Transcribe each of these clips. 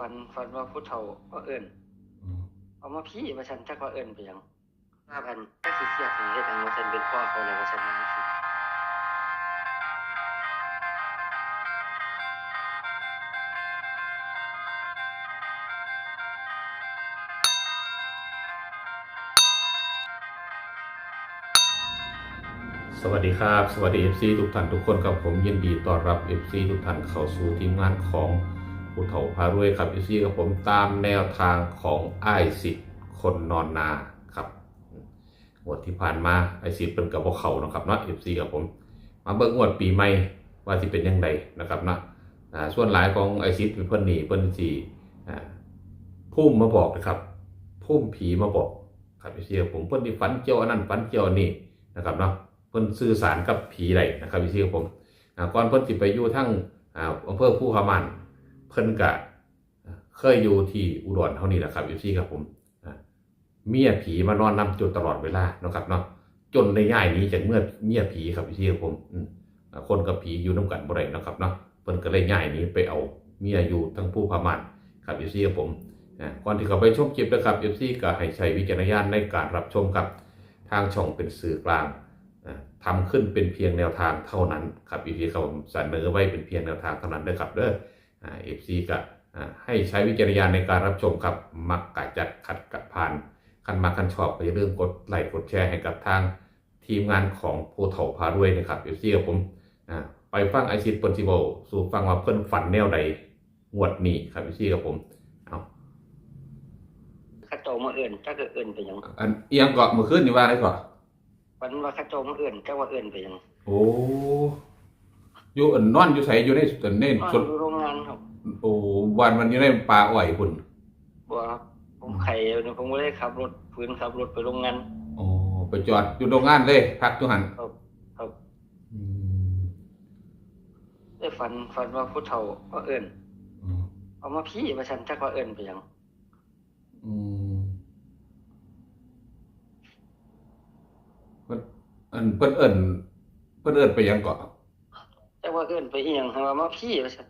ฝันฝันว่าผู้เฒ่าก็เอิ้นอืมเอามาพี่ว่าฉันจักว่าเอิ้นไปหยังว่าพันจักสิเครียดให้เฮ็ดหยังว่าฉันเป็นพ่อเขาแล้วว่าฉันว่าจังซี่สวัสดีครับ สวัสดี FC ทุกท่านทุกคนครับผมยินดีต้อนรับ FC ทุกท่านเข้าสู่ทีมงานของ ผู้เฒ่าพารวยครับ FC กับผมตามแนวทางของไอ้สิทธิ์คนนอนนาครับงวดที่ผ่านมาไอ้สิทธิ์เป็นกับพวกเขานะครับเนาะ FC กับผม มาเบิ่งงวดปีใหม่ว่าสิเป็นยังไงนะครับเนาะอ่าส่วนหลายของไอ้สิทธิ์เป็นเพิ่อนหนีเพิ่อนสิอ่พุ่มมาบอกนะครับพุ่มผีมาบอกครับ FC กับผมเพิ่อนที่ฝันเกี่ยวอันนั้นฝันเกี่ยวอันนี้นะครับเนาะเพิ่อนสื่อสารกับผีได้นะครับพี่ซี่ครับผมก่อนเพิ่อนสิไปอยู่ทั้งอ่อำเภอผู้ขมัน เพิ่นกะเคยอยู่ที่อุดรเท่านี้แหละครับพี่ซี่ครับผมเมียผีมานอนนำจนตลอดเวลาเนาะครับเนาะจนในย่ายนี้จากเมื่อเมียผีครับพี่ซี่ครับผมคนกับผีอยู่น้ากันบ่ได้เนาะครับเนาะเพิ่นก็เลยย้ายนี้ไปเอาเมียอยู่ทั้งผู้ขมันครับพี่ซี่ครับผมก่อนที่เขาไปชมคลิปนะครับพี่ซี่ก็ให้ใช้วิจารณญาณในการรับชมครับทางช่องเป็นสื่อกลางอ่าทำขึ้นเป็นเพียงแนวทางเท่านั้นครับอีพีเขาเสนอไว้เป็นเพียงแนวทางเท่านั้นเด้อครับเด้อ เอฟซีก็อ่าให้ใช้วิจารณญาณในการรับชมครับ มักกะจัดขัดกะผ่านคันมาคันชอบก็อย่าลืมกดไลค์กดแชร์ให้กับทางทีมงานของผู้เฒ่าพารวยนะครับเอฟซีกับผมอ่าไปฟังไอซิดเปิลซิโบสู่ฟังว่าเพิ่นฝันแนวใดงวดนี้ครับเอฟซีกับผมเอาเขาเจ้ามาเอิ้นจักว่าเอิ้นไปหยังอันเอียงเกาะเมื่อคืนนี่ว่าอะไรก่อนฝันว่าเขาเจ้ามาเอิ้นจักว่าเอิ้นไปหยังโอ้ อยู่อันนอนอยู่ไสอยู่ในอันในนอนสวนอยู่โรงงานครับโอ้วันมันอยู่ในป่าอ้อยพุ่นบ่ครับผมไข่อยู่ผมก็เลยขับรถฝืนขับรถไปโรงงานโอ้ไปจอดอยู่โรงงานเลยพักอยู่หันครับครับอืมได้ฝันฝันว่าผู้เฒ่าก็เอิ้นอืมเอามาพี่ว่าฉันจักว่าเอิ้นไปหยังอืมเพิ่นอันเพิ่นเอิ้นเพิ่นเอิ้นไปหยังเกาะจัก ว่าเอิ้นไปอีหยังให้ว่ามาพี่ว่าฉัน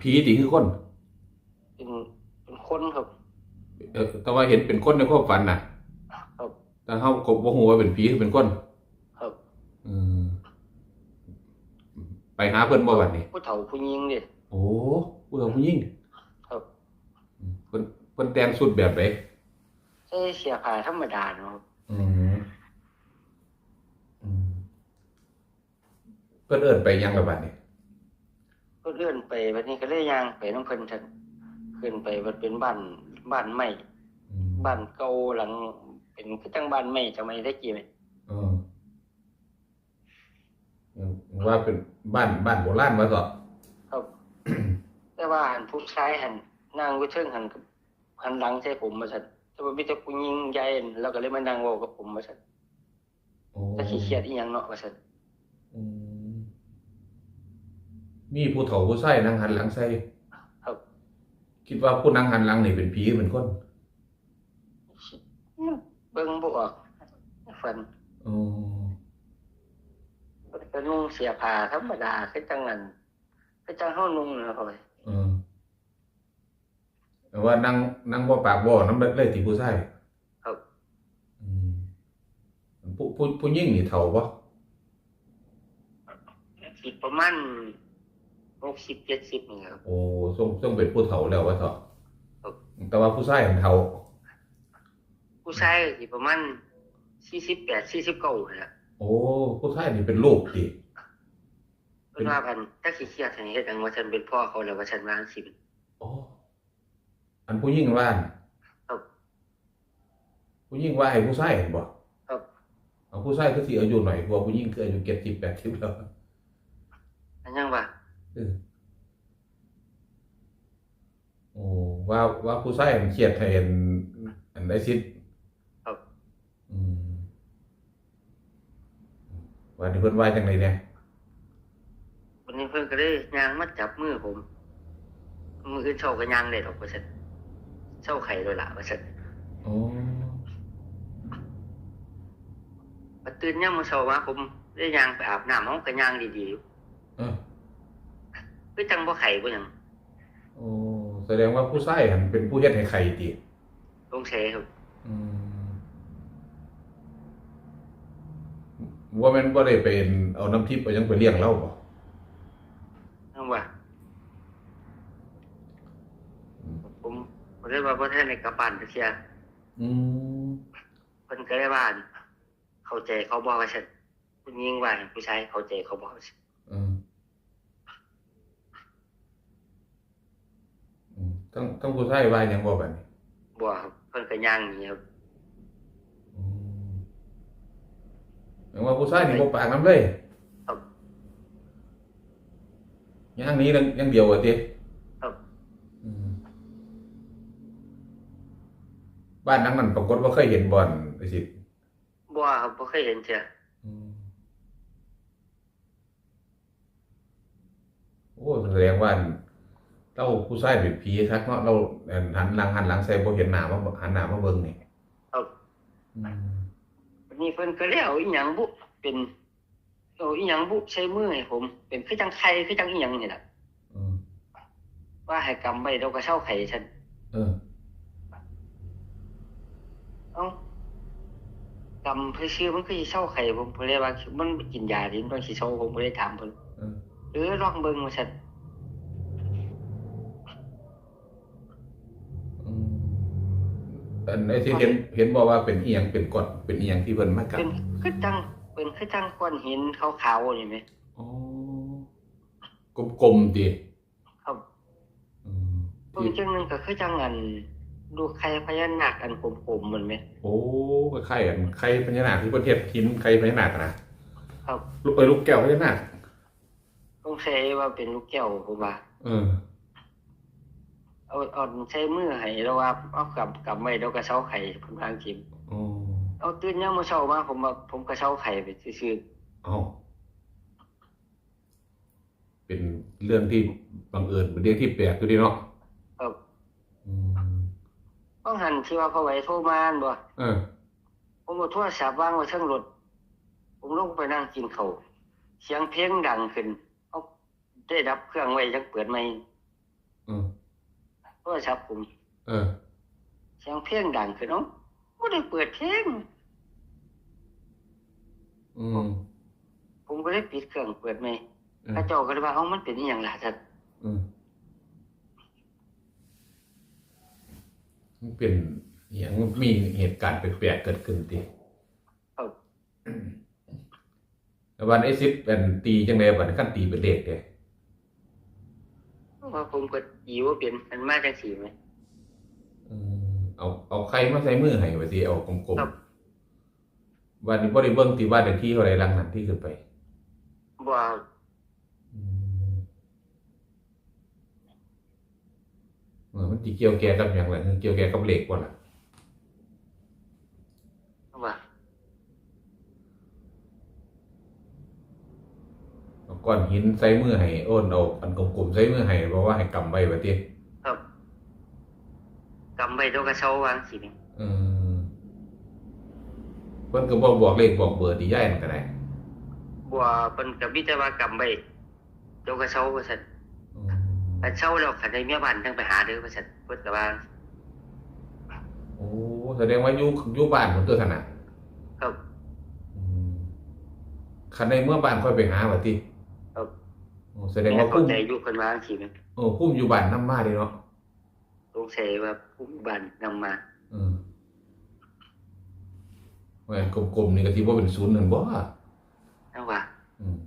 ผีติคือคน เป็นเป็นคนครับเออแต่ว่าเห็นเป็นคนในความฝันน่ะ ครับ แต่เฮาก็บ่ฮู้ว่าเป็นผีคือเป็นคนครับ อืมไปหาเพิ่นบ่บัดนี้ผู้เฒ่าผู้หญิงดิโอ้ผู้หญิงผู้หญิงครับอืมเพิ่นเพิ่นแต่งชุดแบบใดใส่เสื้อผ้าธรรมดาเนาะอืม พิ่นเอิ้นไปหยังละบัดนี้ก็เลื่อนไปวันนี้ก็เลยย่างไปน้ำเพิ่นท่านขึ้นไปมันเป็นบ้านบ้านไม้อืมบ้านเก่าหลัง เป็นคือตั้งบ้านไม้จะไม่ได้กี่ไหมเออว่าเป็นบ้านบ้านโบราณมาต่อครับ แต่ว่าหันผู้ชายหันนั่งวิเทิงหันกับหันหลังใส่ผมมาสั่นแต่ว่ามีแต่ผู้หญิงใหญ่แล้วก็เลยมานั่งเว้ากับผมมาสั่นโอ้แต่ขี้เกียจอีหยังเนาะมาสั่นอื มมีผู้เฒ่าผู้ชายนั่งหันหลังใส่ครับ คิดว่าผู้นั่งหันหลังนี่เป็นผีหรือเป็นคนเบิ่งบ่ออกฝันอ๋อก็นุ่งเสียผ้าธรรมดาคือจังนั้นคือจังเฮานุ่งนะพ่อยเออแต่ว่านั่งนั่งบ่ปากบ่น้ำเลยที่ผู้ชายครับอืมผู้ผู้ผู้หญิงนี่เฒ่าบ่สิประมาณ 60 70นี่ครับ โอ้ทรงทรงเป็นผู้เฒ่าแล้วว่าเถอะครับ แต่ว่าผู้ชายมันเฒ่าผู้ชายก็สิประมาณ48 49นี่แหละโอ้ผู้ชายนี่เป็นลูกติเพิ่นว่าพันถ้าสิเครียดให้เฮ็ดหยังว่าฉันเป็นพ่อเขาแล้วว่าฉันวาจั่งสิโอ้อันผู้หญิงว่าน่ะครับผู้หญิงว่าให้ผู้ชายเห็นบ่ครับ เอาผู้ชายคือสิอายุหน่อยกว่าผู้หญิงคืออายุเจ็ดสิบแปดสิบแล้ว อันยังว่าเออ โอ้ว่าว่าผู้ชายมันเครียดให้เห็นอันไอซิดครับอืมวันนี้เพิ่นว่าจังไดเนี่ยวันนี้เพิ่นก็เลยย่างมาจับมือผม มืออื่นเช้าก็ย่างได้ดอกว่าฉันเช้าไข่เลยล่ะว่าฉันโอ้มาตื่นยามมื้อเช้ามาผมได้ย่างไปอาบน้ำเฮาก็ย่างดีๆอยู่เออ คือจังบ่ไข่บ่หยังโอ้แสดงว่าผู้ใช้หันเป็นผู้เฮ็ดให้ใครติลงเชครับอืมว่าแม่นบ่ได้เป็นเอาน้ำทิพย์เอาหยังไปเลี้ยงเราบ่นั่นว่าผมผมเรียกว่าพ่อท่านในกระปันเสียอืมเพิ่นก็ได้บ้านเข้าใจเขาบอกว่าฉันผู้หญิงว่าให้ผู้ชายเข้าใจเขาบอกว่าฉัน อืมอืม ต้องต้องผู้ใช้ว่าหยังบ่บัดนี้บอกครับเพิ่นก็ย่างหนี้ครับอืมแปลว่าผู้ชายนี่บ่ปากน้ำเลยครับอย่างนี้นึงอย่างเดียวอะติครับอืมบ้านนั้นมันปรากฏว่าเคยเห็นบ่อนไปสิบอกครับบ่เคยเห็นเสียอืมโอ้แสดงว่า เราผู้ชายเป็นผีคักเนาะเราเอิ่นหันหลังหันหลังใส่บ่เห็นหน้ามาหันหน้ามาเบิ่งนี่ครับอืมวันนี้เพิ่นก็เลยเอาอีหยังบุเป็นเอาอีหยังบุใช้มือให้ผม เป็นคือจังไข่คือจังอีหยังนี่แหละอืมว่าให้กำไว้แล้วก็เช่าไข่ฉันเออเอ้ากำเพื่อชื่อมันคือสิเช่าไข่ผมผมเลยว่า มันกินยาดิมันสิเช่าผมก็เลยถามเพิ่นเออเออลองเบิ่งว่าซั่น อันไอ้ที่เห็นเห็นบอกว่าเป็นอีหยังเป็นกฎเป็นอีหยังที่เพิ่นมากัเป็นนคือจังเป็นคือจังก้อนหินขาวๆนี่แหมอ๋อกลมๆติครับอืมเบิ่งจังหนึงก็คือจังอันดูไข่พญานาคอันกลมๆมันแหมโอ้คล้ายๆกันไข่พญานาคที่ประเทศหินไข่พญานาคอะนะครับลูกเอ้ยลูกแก้วพญานาคต้องใช้ว่าเป็นลูกแก้วผมว่าเออ เอาเอาใช้มือให้แล้วว่าเอากลับกลับไว้แล้วก็เช่าไข่ผมทางจิมอ๋อเอาตื่นยามมื้อเช้ามาผมว่าผมก็เช่าไข่ไปซื่อเอ้าเป็นเรื่องที่บังเอิญเป็นเรื่องที่แปลกอยู่ดีเนาะๆครับอืมต้องหันที่ว่าพ่อไหวโทรมาอั่นบ่เออผมเอาโทรศัพท์วางไว้เทิงรถผมลงไปนั่งกินข้าวเสียงเพลงดังขึ้น เอาได้ดับเครื่องไว้จังเปิดใหม่เออ โทรศัพท์ผมเออเสียงเพลงดังขึ้นเอ้าบ่ได้เปิดเพลงอืมผมก็เลยปิดเครื่องเปิดใหม่เออพระเจ้าก็เลยว่าเอ้ามันเป็นอีหยังล่ะท่านอืมมันเป็นอหย่างมีเหตุการณ์แปลกๆเกิดขึ้นติเอาแล้ววันไอ้ซิปเป็นตีจังได๋บัดคันตีเป็นเลขเด้ ว่าผมก็อีว่าเป็นมันมาจังซี่ไหมอืมเอาเอาใครมาใส่มือให้ว่าสิเอากลมครับๆวันนี้บ่ได้เบิ่งที่ว่าเลขที่เท่าใดหลังนั้นที่ขึ้นไปบ่อืมเออมันสิเกี่ยวแก่กับหยังล่ะเกี่ยวแก่กับเลขบ่ล่ะ ว่า เอา ก้อนหินใส่มือให้โอ้นเอาอันกลมๆใส่มือให้บอกว่าให้กำไว้ว่าติครับกำไว้แล้วก็เช่าวางสิแม่เออเพิ่นก็บ่บอกเลขบอกเบอร์ที่ย้ายนั่นก็ได้บ่เพิ่นก็มีแต่ว่ากำไว้แล้วก็เช่าว่าซั่นอืมถ้าเช่าแล้วคันได้เมียบ้านจังไปหาเด้อว่าซั่นเพิ่นก็ว่าโอ้แสดงว่าอยู่อยู่บ้านผมตัวถนัดครับ อืมคันในเมื่อบ้านค่อยไปหาว่าติครับ โอ้แสดงว่าเข้าพุ่มใจอยู่เพิ่นว่าจังซี่แม่เออพุ่มอยู่บ้านนำมาเด้เนาะสงสัยว่าผู้บ้านนำมาเออแหวนกลมๆนี่ก็สิบ่เป็นศูนย์นั่นบ่จังว่าอืม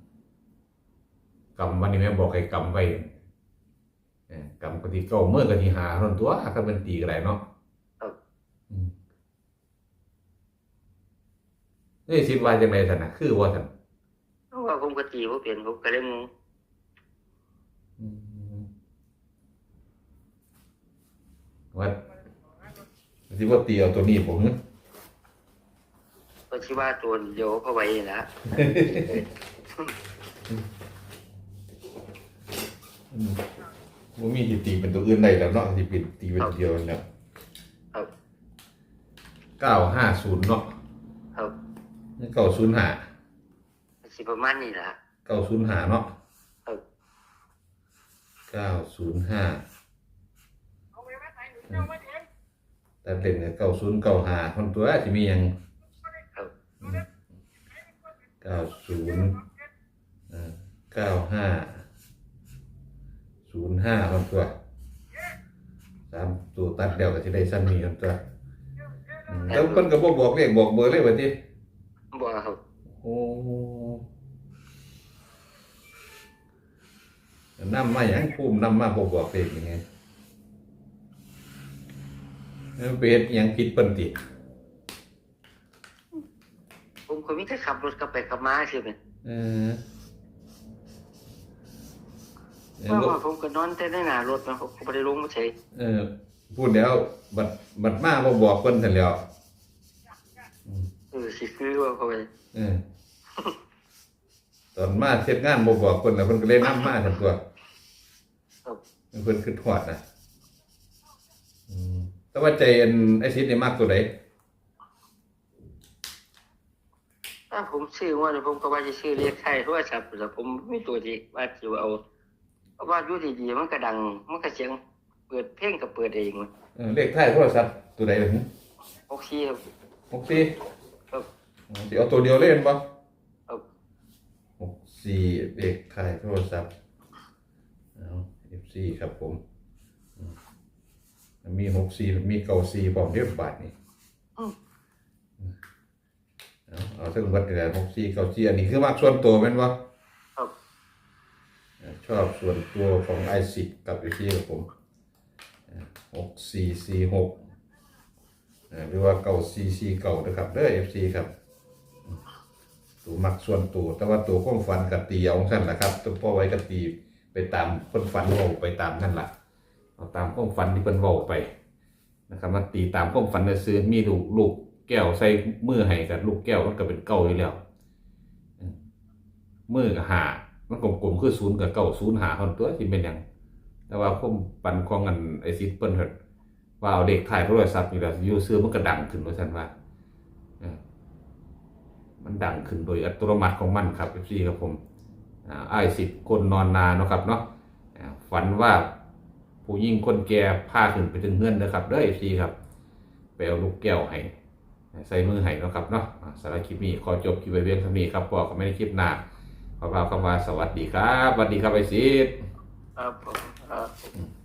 กำวันนี้แม่บอกให้กำไว้เออกำกะทิเก้าเมื่อกะทิหาเท่านั้นตัวถ้าเป็นตีก็ได้เนาะครับอืมนี่สิว่าจังไดซั่นน่ะคือว่าซั่นเพราะว่าผมก็ตีบ่เป็นผมก็เลยงง อืม ว่าสิว่าตีเอาตัวนี้ผมก็สิว่าตัวเดียวเข้าไว้นี่ล่ะอืมบ่มีสิตีเป็นตัวอื่นได้แล้วเนาะสิเป็นตีเป็นตัวเดียวนั่นแหล้วครับ950เนาะครับนี่905สิประมาณนี้ล่ะ905เนาะครับ905 แต่เล่นกับเก้าศูนย์เก้าหาคนตัวจะมีอย่างครับเก้าศูนย์เก้าห้าศูนย์ห้าคนตัวสามตัวตัดเดียวก็จะได้สั้นมีคนตัวอืมแล้วคนก็บอกบอกเลขบอกเบอร์เลยวันที่บ่ครับโอ้นำมาอย่างภูมินำมาบอกบอกเลขยังไง แล้วไปเฮ็ดหยังผิดเปิ้นติผมก็มีแต่ขับรถกลับไปกลับมาสิเป็นเออเอเพราะอว่าผมก็นอนแต่ในหน้ารถนะผมก็บ่ได้ลงมาใช้เออพูดแล้วบัดบัดมาบ่บอกเพิ่นซั่นแหล้ว เออสิคือว่าเขาไปเออ ตอนมาเฮ็ดงานบ่บอกเพิ่นแล้วเพิ่นก็เลยนำมาซั่นตัวครับเพิ่นคือทอดนะอืม แต่ว่าใจอันไอ้สินี่มากตัวใดถ้าผมซื้อว่าเนี่ยผมก็ว่าจะซื้อเรียกไทยโทรศัพท์แต่ผมไม่ตัวที่ว่าจะเอาเพราะว่าอยู่ดีๆมันก็ดังมันก็เสียงเปิดเพลงก็เปิดเองมันเออเลขท้ายโทรศัพท์ตัวใดล่ะหึโอเคครับ64ครับอ๋อสิเอาตัวเดียวเล่นบ่ครับ64เลขท้ายโทรศัพท์เอา FC ครับผมอืม มี64มี94พร้อมเรียบบาทนี่อืมเอาเอาถึงวัดนี่แหละ64 94อันนี้คือมักส่วนตัวแม่นบ่ครับชอบส่วนตัวของไอซิกับอยู่ที่กับผมหกสี่สี่หกหรือว่าเก่าสี่สี่เก่านะครับเด้อเอฟซีครับตัวมักส่วนตัว แต่ว่าตัวข้องฟันกับตีเอาของสั้นแหละครับตัวพ่อไว้กับตีไปตามคนฟันเว้าไปตามนั่นแหละ เอาตามข้องฟันที่เป็นเว้าไปนะครับมาตีตามข้องฟันเลยซื้อมีลูกลูกแก้วใส่มือให้กับลูกแก้วมันก็เป็นเก่าอยู่แล้วมือกับหามันกลมๆคือศูนย์กับเก้าศูนย์หาคนตัวที่เป็นหยังแต่ว่าผมปันของกันไอซิดเปิ้นเถิดว่าเอาเด็กถ่ายโทรศัพท์อยู่แล้วยูซื้อมันก็ดังขึ้นว่าซั่นว่ามันดังขึ้นโดยอัตโนมัติของมันครับพี่ครับผมไอซิดคนนอนนาเนาะครับเนาะฝันว่า ผู้ยิ่งคนแก่พาขึ้นไปถึงเฮือนนะครับเด้อซีครับไปเอาลูกแก้วให้ใส่มือให้นะครับเนาะสารคลิปนี้ขอจบคลิปไปเพียงเท่านี้ครับบอกกันไม่ได้คลิปหน้าขอกล่าวคำว่าสวัสดีครับสวัสดีครับไอซีดครับผมครับ